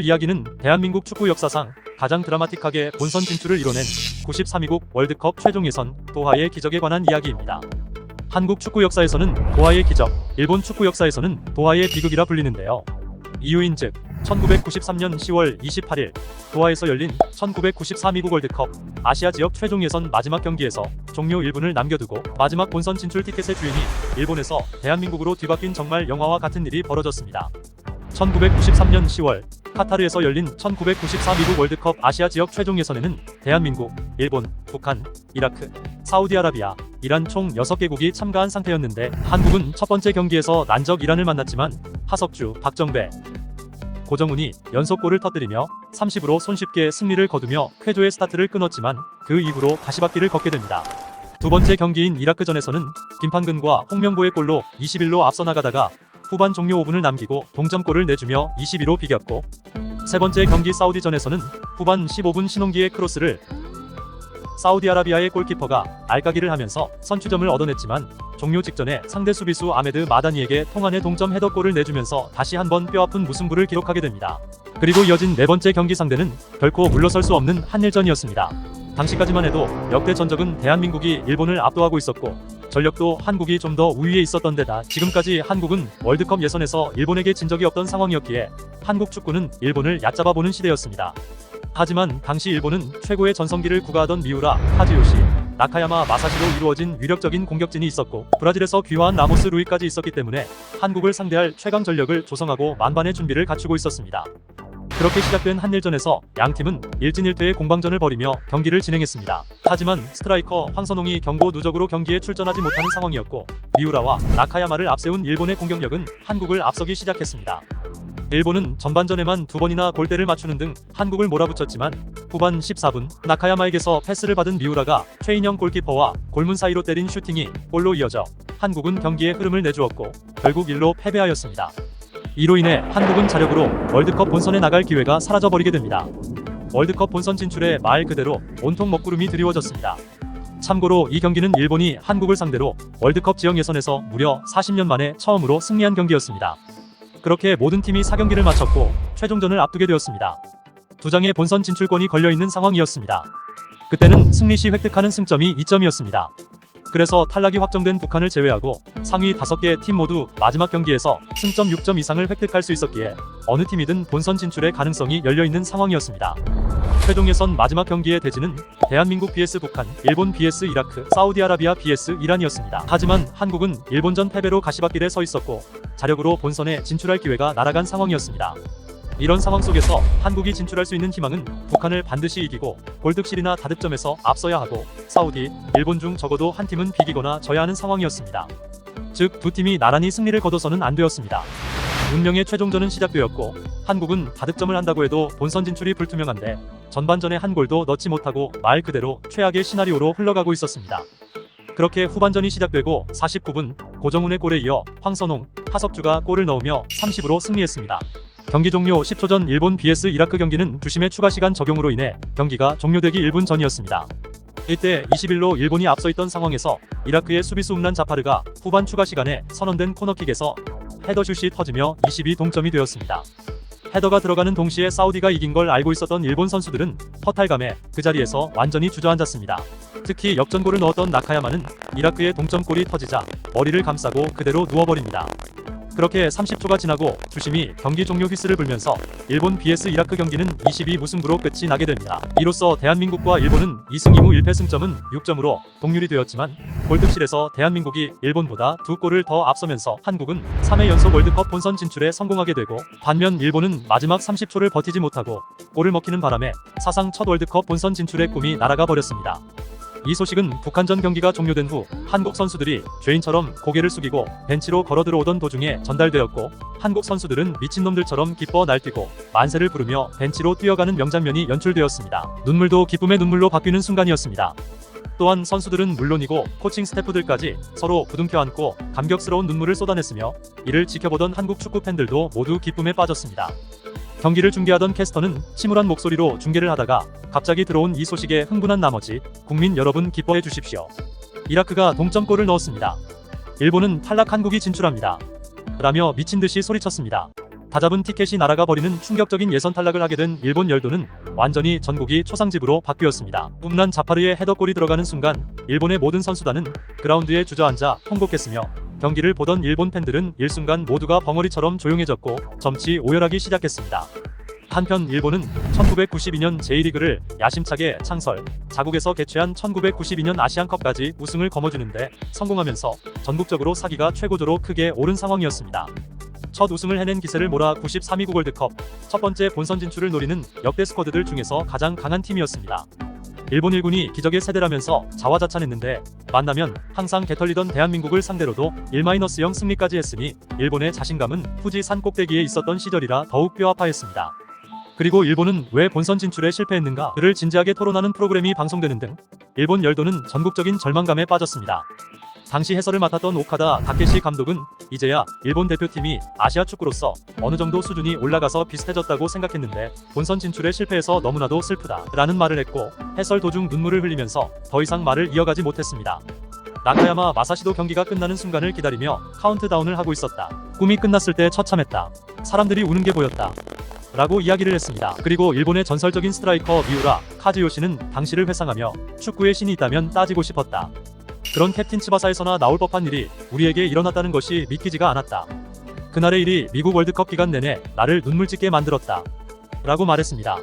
오늘 이야기는 대한민국 축구 역사상 가장 드라마틱하게 본선 진출을 이뤄낸 93위국 월드컵 최종 예선 도하의 기적에 관한 이야기입니다. 한국 축구 역사에서는 도하의 기적, 일본 축구 역사에서는 도하의 비극이라 불리는데요. 이유인즉 1993년 10월 28일 도하에서 열린 1993미국 월드컵 아시아 지역 최종 예선 마지막 경기에서 종료 1분을 남겨두고 마지막 본선 진출 티켓의 주인이 일본에서 대한민국으로 뒤바뀐 정말 영화와 같은 일이 벌어졌습니다. 1993년 10월 카타르에서 열린 1994 미국 월드컵 아시아 지역 최종 예선에는 대한민국, 일본, 북한, 이라크, 사우디아라비아, 이란 총 6개국이 참가한 상태였는데 한국은 첫 번째 경기에서 난적 이란을 만났지만 하석주, 박정배, 고정훈이 연속골을 터뜨리며 30으로 손쉽게 승리를 거두며 쾌조의 스타트를 끊었지만 그 이후로 가시밭길을 걷게 됩니다. 두 번째 경기인 이라크전에서는 김판근과 홍명보의 골로 21로 앞서 나가다가 후반 종료 5분을 남기고 동점골을 내주며 22로 비겼고 세 번째 경기 사우디전에서는 후반 15분 신홍기의 크로스를 사우디아라비아의 골키퍼가 알까기를 하면서 선취점을 얻어냈지만 종료 직전에 상대 수비수 아메드 마다니에게 통안의 동점 헤더골을 내주면서 다시 한번 뼈아픈 무승부를 기록하게 됩니다. 그리고 이어진 네 번째 경기 상대는 결코 물러설 수 없는 한일전이었습니다. 당시까지만 해도 역대 전적은 대한민국이 일본을 압도하고 있었고 전력도 한국이 좀 더 우위에 있었던 데다 지금까지 한국은 월드컵 예선에서 일본에게 진 적이 없던 상황이었기에 한국 축구는 일본을 얕잡아 보는 시대였습니다. 하지만 당시 일본은 최고의 전성기를 구가하던 미우라, 카즈요시, 나카야마 마사시로 이루어진 위력적인 공격진이 있었고 브라질에서 귀화한 라모스 루이까지 있었기 때문에 한국을 상대할 최강 전력을 조성하고 만반의 준비를 갖추고 있었습니다. 그렇게 시작된 한일전에서 양 팀은 1진 1퇴의 공방전을 벌이며 경기를 진행했습니다. 하지만 스트라이커 황선홍이 경고 누적으로 경기에 출전하지 못하는 상황이었고 미우라와 나카야마를 앞세운 일본의 공격력은 한국을 앞서기 시작했습니다. 일본은 전반전에만 두 번이나 골대를 맞추는 등 한국을 몰아붙였지만 후반 14분 나카야마에게서 패스를 받은 미우라가 최인영 골키퍼와 골문 사이로 때린 슈팅이 골로 이어져 한국은 경기의 흐름을 내주었고 결국 1로 패배하였습니다. 이로 인해 한국은 자력으로 월드컵 본선에 나갈 기회가 사라져버리게 됩니다. 월드컵 본선 진출에 말 그대로 온통 먹구름이 드리워졌습니다. 참고로 이 경기는 일본이 한국을 상대로 월드컵 지역 예선에서 무려 40년 만에 처음으로 승리한 경기였습니다. 그렇게 모든 팀이 4경기를 마쳤고 최종전을 앞두게 되었습니다. 두 장의 본선 진출권이 걸려있는 상황이었습니다. 그때는 승리 시 획득하는 승점이 2점이었습니다. 그래서 탈락이 확정된 북한을 제외하고 상위 5개 팀 모두 마지막 경기에서 승점 6점 이상을 획득할 수 있었기에 어느 팀이든 본선 진출의 가능성이 열려있는 상황이었습니다. 최종 예선 마지막 경기의 대진은 대한민국 vs 북한, 일본 vs 이라크, 사우디아라비아 vs 이란이었습니다. 하지만 한국은 일본전 패배로 가시밭길에 서 있었고 자력으로 본선에 진출할 기회가 날아간 상황이었습니다. 이런 상황 속에서 한국이 진출할 수 있는 희망은 북한을 반드시 이기고 골득실이나 다득점에서 앞서야 하고 사우디, 일본 중 적어도 한 팀은 비기거나 져야 하는 상황이었습니다. 즉 두 팀이 나란히 승리를 거둬서는 안 되었습니다. 운명의 최종전은 시작되었고 한국은 다득점을 한다고 해도 본선 진출이 불투명한데 전반전에 한 골도 넣지 못하고 말 그대로 최악의 시나리오로 흘러가고 있었습니다. 그렇게 후반전이 시작되고 49분 고정훈의 골에 이어 황선홍, 하석주가 골을 넣으며 30으로 승리했습니다. 경기 종료 10초 전 일본 vs 이라크 경기는 주심의 추가 시간 적용으로 인해 경기가 종료되기 1분 전이었습니다. 이때 21로 일본이 앞서 있던 상황에서 이라크의 수비수 음란 자파르가 후반 추가 시간에 선언된 코너킥에서 헤더슛이 터지며 22 동점이 되었습니다. 헤더가 들어가는 동시에 사우디가 이긴 걸 알고 있었던 일본 선수들은 허탈감에 그 자리에서 완전히 주저앉았습니다. 특히 역전골을 넣었던 나카야마는 이라크의 동점골이 터지자 머리를 감싸고 그대로 누워버립니다. 그렇게 30초가 지나고 주심이 경기 종료 휘스를 불면서 일본 vs 이라크 경기는 22 무승부로 끝이 나게 됩니다. 이로써 대한민국과 일본은 2승 2무 1패 승점은 6점으로 동률이 되었지만 골득실에서 대한민국이 일본보다 두 골을 더 앞서면서 한국은 3회 연속 월드컵 본선 진출에 성공하게 되고 반면 일본은 마지막 30초를 버티지 못하고 골을 먹히는 바람에 사상 첫 월드컵 본선 진출의 꿈이 날아가 버렸습니다. 이 소식은 북한전 경기가 종료된 후 한국 선수들이 죄인처럼 고개를 숙이고 벤치로 걸어 들어오던 도중에 전달되었고 한국 선수들은 미친놈들처럼 기뻐 날뛰고 만세를 부르며 벤치로 뛰어가는 명장면이 연출되었습니다. 눈물도 기쁨의 눈물로 바뀌는 순간이었습니다. 또한 선수들은 물론이고 코칭 스태프들까지 서로 부둥켜 안고 감격스러운 눈물을 쏟아냈으며 이를 지켜보던 한국 축구 팬들도 모두 기쁨에 빠졌습니다. 경기를 중계하던 캐스터는 침울한 목소리로 중계를 하다가 갑자기 들어온 이 소식에 흥분한 나머지 국민 여러분 기뻐해 주십시오. 이라크가 동점골을 넣었습니다. 일본은 탈락 한국이 진출합니다. 라며 미친 듯이 소리쳤습니다. 다잡은 티켓이 날아가 버리는 충격적인 예선 탈락을 하게 된 일본 열도는 완전히 전국이 초상집으로 바뀌었습니다. 홈란 자파르의 헤더골이 들어가는 순간 일본의 모든 선수단은 그라운드에 주저앉아 통곡했으며 경기를 보던 일본 팬들은 일순간 모두가 벙어리처럼 조용해졌고 점치 오열하기 시작했습니다. 한편 일본은 1992년 J리그를 야심차게 창설, 자국에서 개최한 1992년 아시안컵까지 우승을 거머쥐는데 성공하면서 전국적으로 사기가 최고조로 크게 오른 상황이었습니다. 첫 우승을 해낸 기세를 몰아 93위 월드컵 첫 번째 본선 진출을 노리는 역대 스쿼드들 중에서 가장 강한 팀이었습니다. 일본 1군이 기적의 세대라면서 자화자찬했는데 만나면 항상 개털리던 대한민국을 상대로도 1-0 승리까지 했으니 일본의 자신감은 후지 산 꼭대기에 있었던 시절이라 더욱 뼈아파했습니다. 그리고 일본은 왜 본선 진출에 실패했는가 그를 진지하게 토론하는 프로그램이 방송되는 등 일본 열도는 전국적인 절망감에 빠졌습니다. 당시 해설을 맡았던 오카다 다케시 감독은 이제야 일본 대표팀이 아시아 축구로서 어느 정도 수준이 올라가서 비슷해졌다고 생각했는데 본선 진출에 실패해서 너무나도 슬프다 라는 말을 했고 해설 도중 눈물을 흘리면서 더 이상 말을 이어가지 못했습니다. 나카야마 마사시도 경기가 끝나는 순간을 기다리며 카운트다운을 하고 있었다. 꿈이 끝났을 때 처참했다. 사람들이 우는 게 보였다. 라고 이야기를 했습니다. 그리고 일본의 전설적인 스트라이커 미우라 카즈요시는 당시를 회상하며 축구의 신이 있다면 따지고 싶었다. 그런 캡틴 츠바사에서나 나올 법한 일이 우리에게 일어났다는 것이 믿기지가 않았다. 그날의 일이 미국 월드컵 기간 내내 나를 눈물 짓게 만들었다. 라고 말했습니다.